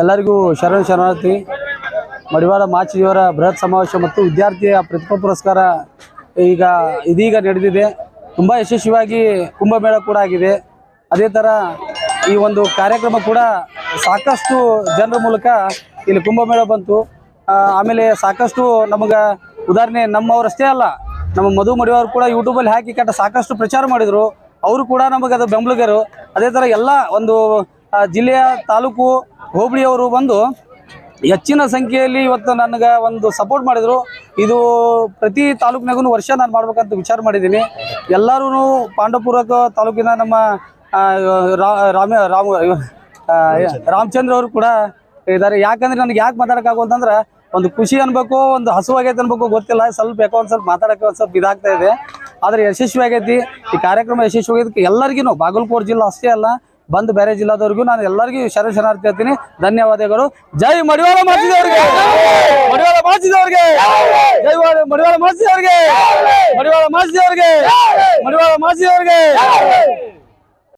ಎಲ್ಲರಿಗೂ ಶರಣ ಶರಣಾರ್ಥಿ. ಮಡಿವಾಳ ಮಾಚಿಯವರ ಬೃಹತ್ ಸಮಾವೇಶ ಮತ್ತು ವಿದ್ಯಾರ್ಥಿಯ ಪ್ರತಿಭಾ ಪುರಸ್ಕಾರ ಈಗ ಇದೀಗ ನಡೆದಿದೆ. ತುಂಬ ಯಶಸ್ವಿಯಾಗಿ ಕುಂಭಮೇಳ ಕೂಡ ಆಗಿದೆ. ಅದೇ ಥರ ಈ ಒಂದು ಕಾರ್ಯಕ್ರಮ ಕೂಡ ಸಾಕಷ್ಟು ಜನರ ಮೂಲಕ ಇಲ್ಲಿ ಕುಂಭಮೇಳ ಬಂತು. ಆಮೇಲೆ ಸಾಕಷ್ಟು ನಮಗೆ ಉದಾಹರಣೆ ನಮ್ಮವರಷ್ಟೇ ಅಲ್ಲ, ನಮ್ಮ ಮಧು ಮಡಿಯವರು ಕೂಡ ಯೂಟ್ಯೂಬಲ್ಲಿ ಹಾಕಿ ಕಟ್ಟ ಸಾಕಷ್ಟು ಪ್ರಚಾರ ಮಾಡಿದರು. ಅವರು ಕೂಡ ನಮಗೆ ಅದು ಬೆಂಬಲಿಗರು. ಅದೇ ಥರ ಎಲ್ಲ ಒಂದು ಜಿಲ್ಲೆಯ ತಾಲೂಕು ಹೋಬಳಿಯವರು ಬಂದು ಹೆಚ್ಚಿನ ಸಂಖ್ಯೆಯಲ್ಲಿ ಇವತ್ತು ನನಗೆ ಒಂದು ಸಪೋರ್ಟ್ ಮಾಡಿದರು. ಇದು ಪ್ರತಿ ತಾಲೂಕಿನಾಗೂ ವರ್ಷ ನಾನು ಮಾಡಬೇಕಂತ ವಿಚಾರ ಮಾಡಿದ್ದೀನಿ. ಎಲ್ಲರೂ ಪಾಂಡವಪುರ ತಾಲೂಕಿನ ನಮ್ಮ ರಾಮ ರಾಮ ರಾಮಚಂದ್ರ ಅವರು ಕೂಡ ಇದ್ದಾರೆ. ಯಾಕಂದ್ರೆ ನನಗೆ ಯಾಕೆ ಮಾತಾಡೋಕ್ಕಾಗೋ ಅಂತಂದ್ರೆ ಒಂದು ಖುಷಿ ಅನ್ಬೇಕು, ಒಂದು ಹಸುವಾಗೈತೆ ಅನ್ಬೇಕು, ಗೊತ್ತಿಲ್ಲ. ಸ್ವಲ್ಪ ಯಾಕೋ ಒಂದು ಸ್ವಲ್ಪ ಮಾತಾಡೋಕ್ಕೆ ಒಂದು ಸ್ವಲ್ಪ ಇದಾಗ್ತಾ ಇದೆ. ಆದರೆ ಯಶಸ್ವಿ ಆಗೈತಿ ಈ ಕಾರ್ಯಕ್ರಮ ಯಶಸ್ವಿ ಆಗೈದಕ್ಕೆ ಎಲ್ಲರಿಗೂ ಬಾಗಲಕೋಟೆ ಜಿಲ್ಲಾ ಅಷ್ಟೇ ಅಲ್ಲ ಬಂದು ಬೇರೆ ಜಿಲ್ಲಾದವ್ರಿಗೂ ನಾನು ಎಲ್ಲರಿಗೂ ಶರಣ ಶರಣಾರ್ಥಿ ಹೇಳ್ತೀನಿ. ಧನ್ಯವಾದಗಳು. ಜೈ ಮಡಿವಾಳ ಮಾಡಿದವರಿಗೆ ಮಡಿವಾಳ ಮಾಡಿದವರಿಗೆ ಜೈ ಮಡಿವಾಳ ಮಾಡಿದವರಿಗೆ ಮಡಿವಾಳ ಮಾಡಿದವರಿಗೆ ಮಡಿವಾಳ ಮಾಡಿದವರಿಗೆ